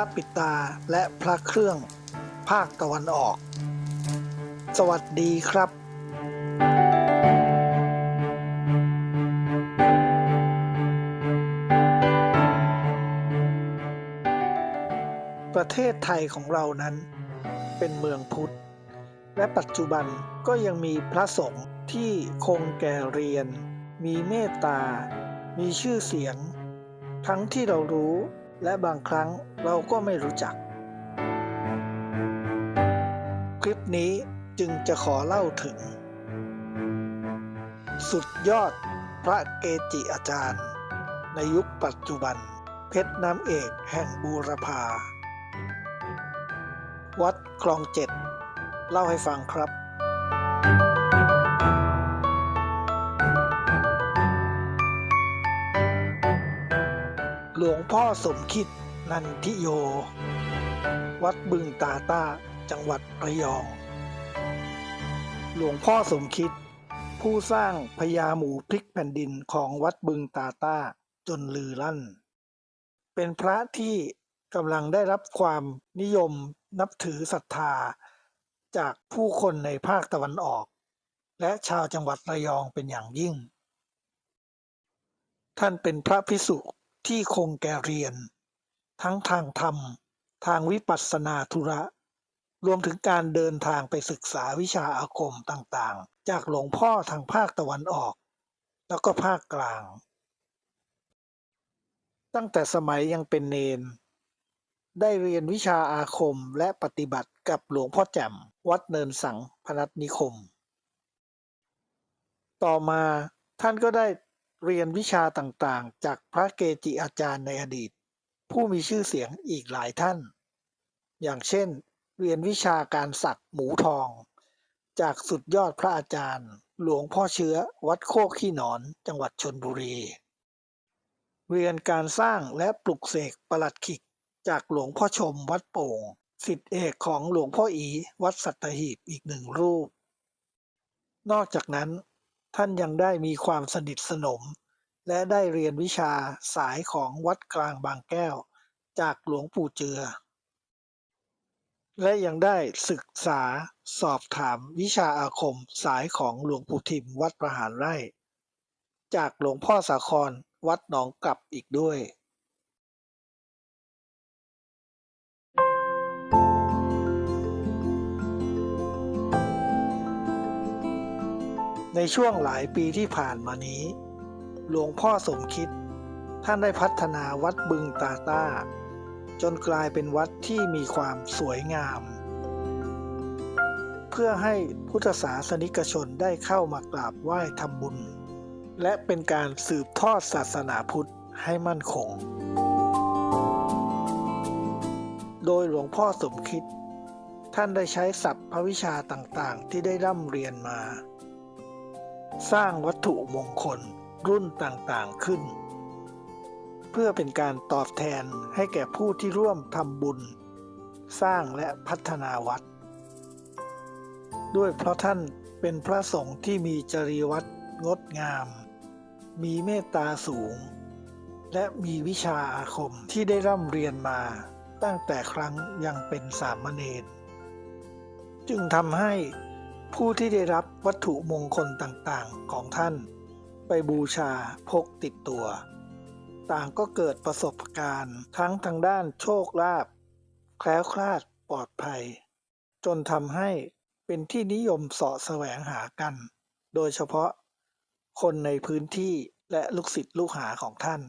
ระปิดตาและพระเครื่อง ภาคตะวันออก สวัสดีครับประเทศไทยของเรานั้นเป็นเมืองพุทธ และปัจจุบันก็ยังมีพระสงฆ์ที่คงแก่เรียน มีเมตตา มีชื่อเสียง ทั้งที่เรารู้ และบางครั้งเราก็ไม่รู้จัก คลิปนี้จึงจะขอเล่าถึง สุดยอดพระเกจิอาจารย์ ในยุคปัจจุบัน เพชรน้ำเอกแห่งบูรพา วัดคลองเจ็ด เล่าให้ฟังครับ สมคิดนันทิโย วัดบึงตาต้า จังหวัดระยอง หลวงพ่อสมคิด ผู้สร้างพญาหมูพลิกแผ่นดินของวัดบึงตาต้าจนลือลั่น เป็นพระที่กำลังได้รับความนิยมนับถือศรัทธา จากผู้คนในภาคตะวันออก และชาวจังหวัดระยองเป็นอย่างยิ่ง ท่านเป็นพระพิสุ ที่คงแก่เรียน ทั้งทางธรรม ทางวิปัสสนาธุระ รวมถึงการเดินทางไปศึกษาวิชาอาคมต่างๆ จากหลวงพ่อทางภาคตะวันออก แล้วก็ภาคกลาง ตั้งแต่สมัยยังเป็นเนน ได้เรียนวิชาอาคมและปฏิบัติกับหลวงพ่อแจ่มวัดเนินสังพนัสนิคม ต่อมาท่านก็ได้ เรียนวิชาต่างๆ จากพระเกจิอาจารย์ในอดีต ผู้มีชื่อเสียงอีกหลายท่าน อย่างเช่น เรียนวิชาการสักหมูทอง จากสุดยอดพระอาจารย์ หลวงพ่อเชื้อวัดโคกขี้หนอนจังหวัดชนบุรี เรียนการสร้างและปลุกเสกประหลัดขิก จากหลวงพ่อชมวัดโป่งสิทธิเอกของหลวงพ่ออีวัดสัตหีบอีกหนึ่งรูป นอกจากนั้น ท่านยังได้มีความสนิทสนม และได้เรียนวิชาสายของวัดกลางบางแก้ว จากหลวงปู่เจือ และยังได้ศึกษาสอบถามวิชาอาคมสายของหลวงปู่ทิมวัดประหารไร่ จากหลวงพ่อสาครวัดหนองกลับอีกด้วย ในช่วงหลายปีที่ผ่านมานี้ หลวงพ่อสมคิด ท่านได้พัฒนาวัดบึงตาต้า จนกลายเป็นวัดที่มีความสวยงาม เพื่อให้พุทธศาสนิกชนได้เข้ามากราบไหว้ทำบุญ และเป็นการสืบทอดศาสนาพุทธให้มั่นคง โดยหลวงพ่อสมคิด ท่านได้ใช้ศัพท์พระวิชาต่างๆ ที่ได้ร่ำเรียนมา สร้างวัตถุมงคลรุ่นต่างๆขึ้น เพื่อเป็นการตอบแทนให้แก่ผู้ที่ร่วมทำบุญ สร้างและพัฒนาวัด ด้วยเพราะท่านเป็นพระสงฆ์ที่มีจริยวัตงดงาม มีเมตตาสูง และมีวิชาอาคมที่ได้ร่ำเรียนมาตั้งแต่ครั้งยังเป็นสามเณรจึงทำให้ ผู้ที่ได้รับวัตถุมงคลต่างๆของท่าน ไปบูชาพกติดตัว ต่างก็เกิดประสบการณ์ทั้งทางด้านโชคลาภแคล้วคลาดปลอดภัย จนทำให้เป็นที่นิยมเสาะแสวงหากัน โดยเฉพาะคนในพื้นที่และลูกศิษย์ลูกหาของท่าน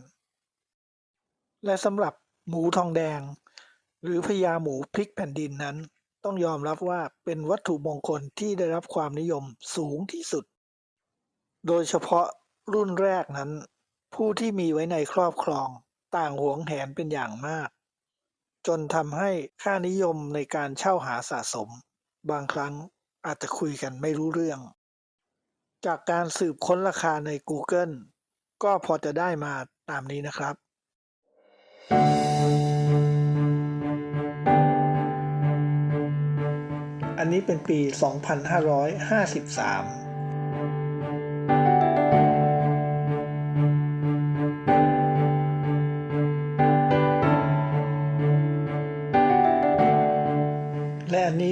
และสำหรับหมูทองแดง หรือพญาหมูพลิกแผ่นดินนั้น ต้องยอมรับว่าเป็นวัตถุมงคลที่ได้รับความนิยมสูงที่สุด โดยเฉพาะรุ่นแรกนั้น ผู้ที่มีไว้ในครอบครองต่างหวงแหนเป็นอย่างมาก จนทำให้ค่านิยมในการเช่าหาสะสม บางครั้งอาจจะคุยกันไม่รู้เรื่อง จากการสืบค้นราคาใน Google ก็พอจะได้มาตามนี้นะครับ อันนี้เป็นปี 2553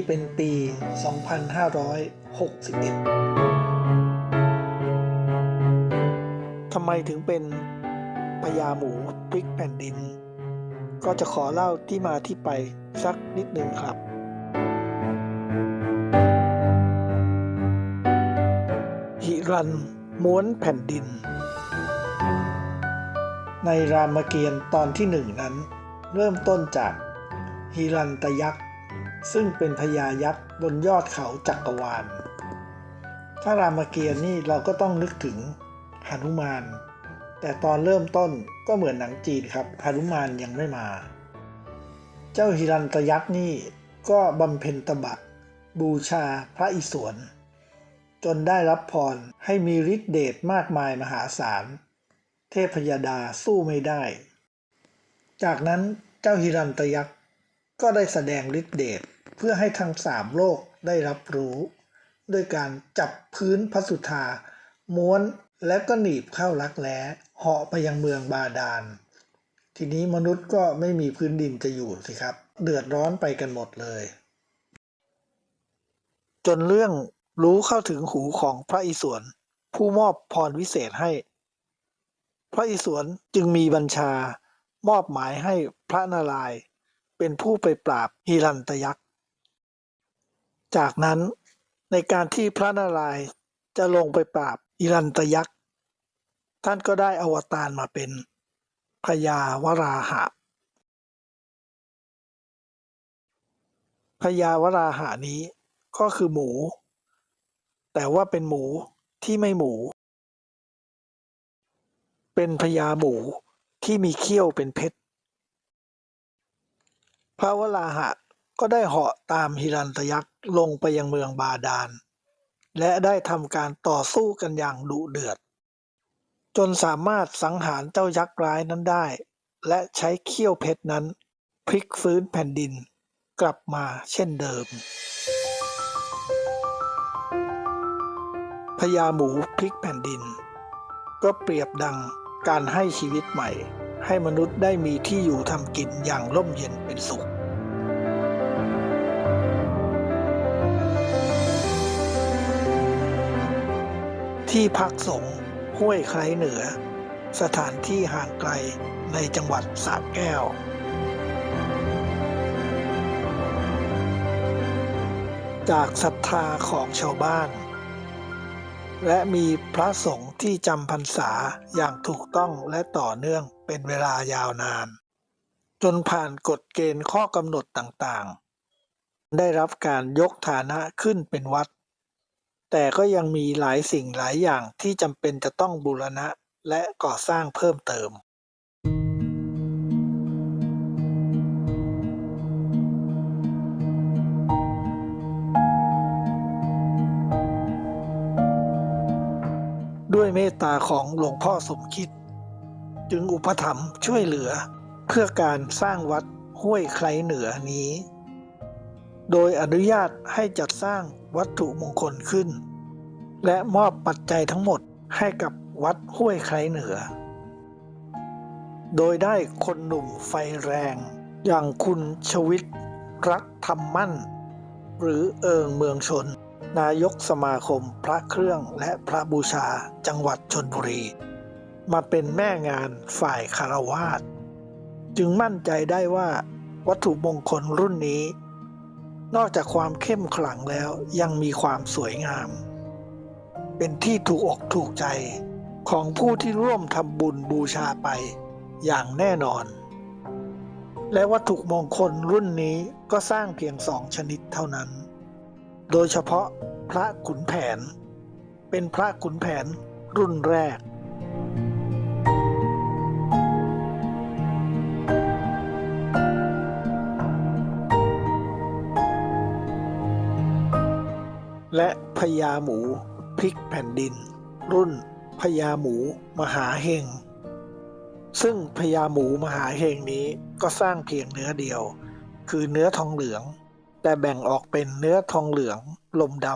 เป็นปี 2561 ทำไมถึงเป็นพญาหมูพลิกแผ่นดิน ก็จะขอเล่าที่มาที่ไปสักนิดหนึ่งครับ รันม้วนแผ่นดิน ในรามเกียรติ์ตอนที่หนึ่งนั้น เริ่มต้นจากฮิรันตยักษ์ซึ่งเป็นพญายักษ์บนยอดเขาจักรวาล ถ้ารามเกียรติ์นี่เราก็ต้องนึกถึงหนุมาน แต่ตอนเริ่มต้นก็เหมือนหนังจีนครับหนุมานยังไม่มา เจ้าฮิรันตยักษ์นี่ก็บำเพ็ญตบะบูชาพระอิศวร จนได้รับพรให้มีฤทธิเดชมากมายมหาศาล เทพยดาสู้ไม่ได้ จากนั้นเจ้าฮิรันตยักษ์ก็ได้แสดงฤทธิเดชเพื่อให้ทั้งสามโลกได้รับรู้ ด้วยการจับพื้นพระสุธา ม้วนและก็หนีบเข้ารักแร้เหาะไปยังเมืองบาดาล ทีนี้มนุษย์ก็ไม่มีพื้นดินจะอยู่สิครับ เดือดร้อนไปกันหมดเลย จนเรื่อง รู้เข้าถึงหูของพระอิศวรผู้มอบพรวิเศษให้ พระอิศวรจึงมีบัญชามอบหมายให้พระนารายณ์เป็นผู้ไปปราบฮิรันตยักษ์ จากนั้นในการที่พระนารายณ์จะลงไปปราบฮิรันตยักษ์ ท่านก็ได้อวตารมาเป็นพญาวราหะพญาวราหะนี้ก็คือหมู แต่ว่าเป็นหมูที่ไม่หมู เป็นพญาหมูที่มีเขี้ยวเป็นเพชร พระวราหะก็ได้เหาะตามฮิรันตยักษ์ลงไปยังเมืองบาดาล และได้ทำการต่อสู้กันอย่างดุเดือด จนสามารถสังหารเจ้ายักษ์ร้ายนั้นได้ และใช้เขี้ยวเพชรนั้นพลิกฟื้นแผ่นดินกลับมาเช่นเดิม พญาหมูพลิกแผ่นดิน ก็เปรียบดังการให้ชีวิตใหม่ ให้มนุษย์ได้มีที่อยู่ทำกินอย่างร่มเย็นเป็นสุขที่พักสงฆ์ห้วยไคล้เหนือ สถานที่ห่างไกลในจังหวัดสระแก้ว จากศรัทธาของชาวบ้าน และมีพระสงฆ์ที่จำพรรษาอย่างถูกต้องและต่อเนื่องเป็นเวลายาวนาน จนผ่านกฎเกณฑ์ข้อกำหนดต่างๆ ได้รับการยกฐานะขึ้นเป็นวัด แต่ก็ยังมีหลายสิ่งหลายอย่างที่จำเป็นจะต้องบูรณะและก่อสร้างเพิ่มเติม ด้วยเมตตาของหลวงพ่อสมคิด จึงอุปถัมภ์ช่วยเหลือเพื่อการสร้างวัดห้วยไคลเหนือนี้ โดยอนุญาตให้จัดสร้างวัตถุมงคลขึ้น และมอบปัจจัยทั้งหมดให้กับวัดห้วยไคลเหนือ โดยได้คนหนุ่มไฟแรง อย่างคุณชวิตรักธรรมมั่น หรือเอิงเมืองชน นายกสมาคมพระเครื่องและพระบูชาจังหวัดชนบุรี มาเป็นแม่งานฝ่ายคารวาสจึงมั่นใจได้ว่าวัตถุมงคลรุ่นนี้ นอกจากความเข้มขลังแล้วยังมีความสวยงาม เป็นที่ถูกอกถูกใจของผู้ที่ร่วมทำบุญบูชาไปอย่างแน่นอน และวัตถุมงคลรุ่นนี้ก็สร้างเพียงสองชนิดเท่านั้น โดยเฉพาะพระขุนแผน เป็นพระขุนแผนรุ่นแรก และพญาหมูพลิกแผ่นดิน รุ่นพญาหมูมหาเฮงซึ่งพญาหมูมหาเฮงนี้ก็สร้างเพียงเนื้อเดียว คือเนื้อทองเหลือง แต่แบ่งออกเป็นเนื้อทองเหลืองลมด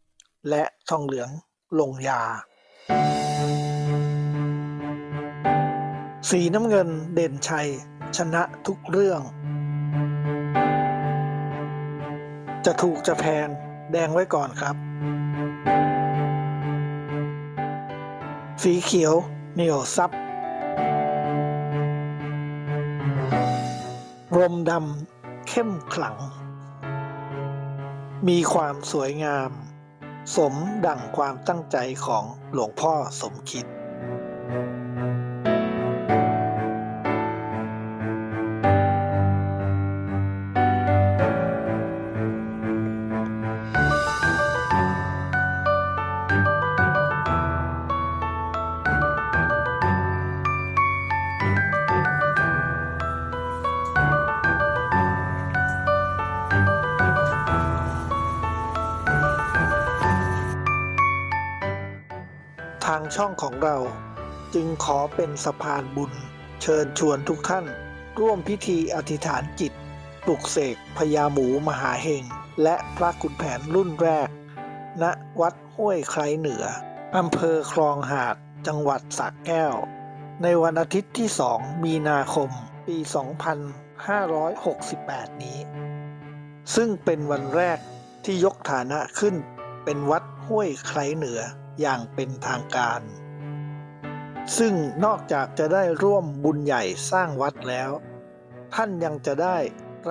ำและทองเหลืองลงยา สีน้ำเงินเด่นชัย ชนะทุกเรื่อง จะถูกจะแพงแดงไว้ก่อนครับ สีเขียวเหนียวซับรมดำเข้มขลัง มีความสวยงาม สมดั่งความตั้งใจของหลวงพ่อสมคิด ช่องของเรา จึงขอเป็นสะพานบุญ เชิญชวนทุกท่าน ร่วมพิธีอธิษฐานจิตปลุกเสกพญาหมูมหาเฮง และพระขุนแผนรุ่นแรก ณวัดห้วยไครเหนืออำเภอคลองหาดจังหวัดสระแก้ว ในวันอาทิตย์ที่ 2 มีนาคม ปี 2568 นี้ ซึ่งเป็นวันแรกที่ยกฐานะขึ้นเป็นวัด ห้วยไครเหนืออย่างเป็นทางการ ซึ่งนอกจากจะได้ร่วมบุญใหญ่สร้างวัดแล้ว ท่านยังจะได้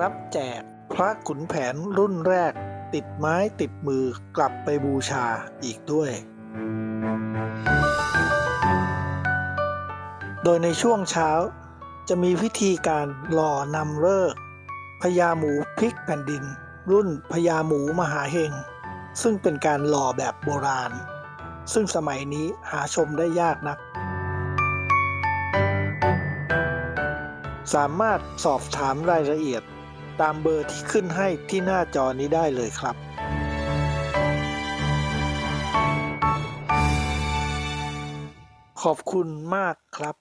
รับแจกพระขุนแผนรุ่นแรกติดไม้ติดมือกลับไปบูชาอีกด้วย โดยในช่วงเช้าจะมีพิธีการหล่อนำเลิกพญาหมูพลิกแผ่นดิน รุ่นพญาหมูมหาเฮง ซึ่งเป็นการหล่อแบบโบราณ ซึ่งสมัยนี้หาชมได้ยากนัก สามารถสอบถามรายละเอียดตามเบอร์ที่ขึ้นให้ที่หน้าจอนี้ได้เลยครับขอบคุณมากครับ